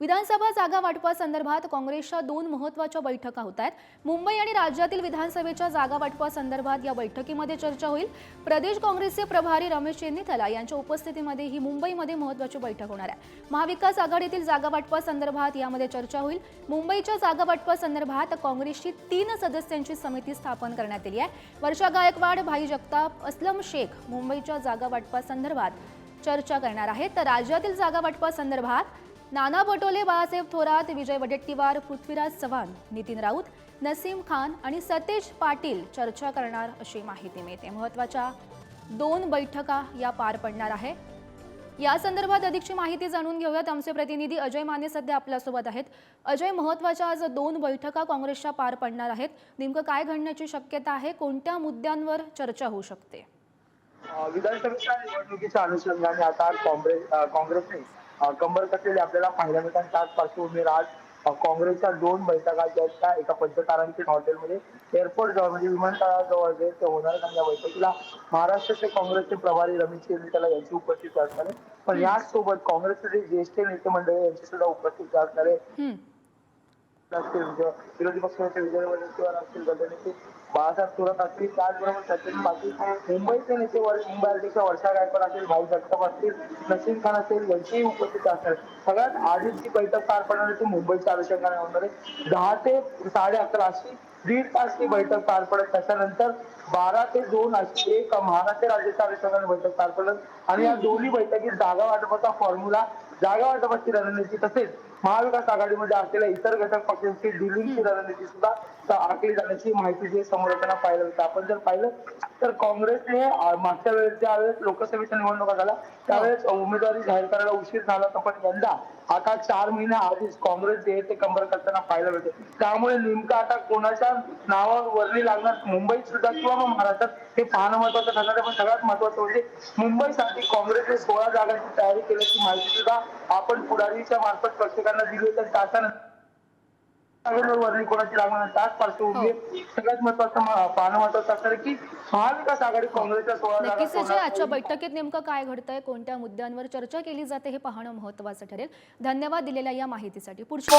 विधानसभा जागा वाटपासंदर्भात काँग्रेसच्या दोन महत्त्वाच्या बैठका होत आहेत. मुंबई आणि राज्यातील विधानसभेच्या जागा वाटपासंदर्भात या बैठकीमध्ये चर्चा होईल. प्रदेश काँग्रेसचे प्रभारी रमेश चेन्नीथला यांच्या उपस्थितीमध्ये ही मुंबईमध्ये महत्वाची बैठक होणार आहे. महाविकास आघाडीतील जागा वाटपासंदर्भात यामध्ये चर्चा होईल. मुंबईच्या जागा वाटपासंदर्भात काँग्रेसची तीन सदस्यांची समिती स्थापन करण्यात आली आहे. वर्षा गायकवाड भाई जगताप असलम शेख मुंबईच्या जागा वाटपासंदर्भात चर्चा करणार आहेत. तर राज्यातील जागा वाटपासंदर्भात नाना पटोले बाळासाहेब थोरात विजय वडेट्टीवार पृथ्वीराज चव्हाण नितीन राऊत नसीम खान आणि सतेज पाटील चर्चा करणार अशी माहिती मिळते. महत्त्वाच्या दोन बैठका या पार पडणार आहे. या संदर्भात अधिकची माहिती जाणून घेऊयात. आमचे प्रतिनिधी अजय माने सध्या आपल्यासोबत आहेत. अजय महत्त्वाच्या आज दोन बैठका काँग्रेसच्या पार पडणार आहेत. नेमकं काय घडण्याची शक्यता आहे? कोणत्या मुद्द्यांवर चर्चा होऊ शकते? विधानसभेच्या निवडणुकीच्या अनुषंगाने आता काँग्रेस काँग्रेसने कंबर कसलेली आपल्याला पाहायला मिळतात त्याच पार्श्वभूमीवर आज काँग्रेसच्या दोन बैठका ज्या आहेत त्या एका पंचतारांकित हॉटेलमध्ये एअरपोर्ट जवळ म्हणजे विमानतळाजवळ जे ते होणार आहेत आणि या बैठकीला महाराष्ट्राचे काँग्रेसचे प्रभारी रमेश त्याला यांची उपस्थिती असणार आहे. पण याच सोबत काँग्रेसचे जे ज्येष्ठ नेते मंडळी यांची सुद्धा उपस्थिती असणार आहे. असतील विरोधी पक्षाचे विजय वडेट्टीवार असतील गटनेते बाळासाहेब थोरात असतील त्याचबरोबर सचिन पाटील मुंबईचे नेते मुंबई वर्षा गायकवाड असेल भाई जगताप असतील नसीम खान असेल यांचीही उपस्थित असतात सगळ्यात आधीची बैठक पार पडणार आहे ती मुंबईच्या अनुषंगाने होणार आहे. दहा ते साडे अकरा अशी दीड तास ही बैठक पार पडत त्याच्यानंतर बारा ते दोन अशी एक महाराष्ट्र राज्याच्या अनुषंगाने बैठक पार पडत आणि या दोन्ही बैठकीत जागा वाटपाचा फॉर्म्युला जागा वाटपाची रणनीती तसेच महाविकास आघाडीमध्ये असलेल्या इतर घटक पक्षांची डिलिंगची रणनीती सुद्धा आखली जाण्याची माहिती समोर येताना पाहिलं होतं आपण जर पाहिलं तर काँग्रेसने मागच्या वेळेस ज्यावेळेस लोकसभेच्या निवडणुका झाल्या त्यावेळेस उमेदवारी जाहीर करायला उशीर झाला होता पण यंदा आता चार महिन्या आधीच काँग्रेस जे आहे ते कंबर करताना पाहिलं होते त्यामुळे नेमकं आता कोणाच्या नावावर वर्णी लागणार मुंबईत सुद्धा किंवा मग महाराष्ट्रात हे पाहणं महत्वाचं ठरणार आहे. पण सगळ्यात महत्वाचं म्हणजे मुंबईसाठी काँग्रेसने सोळा जागांची तयारी केल्याची माहिती सुद्धा आपण पुढारीच्या मार्फत प्रत्येकांना दिली जागेवर वर्णी कोणाची लागणार नाही. त्याच पार्श्वभूमीवर सगळ्यात महत्वाचं पाहणं महत्वाचं असणार की महाविकास आघाडी काँग्रेसच्या सोळा आजच्या. बैठकीत नेमकं काय घडतंय कोणत्या मुद्द्यांवर चर्चा केली जाते हे पाहणं महत्वाचं ठरेल धन्यवाद दिलेल्या या माहितीसाठी पुढची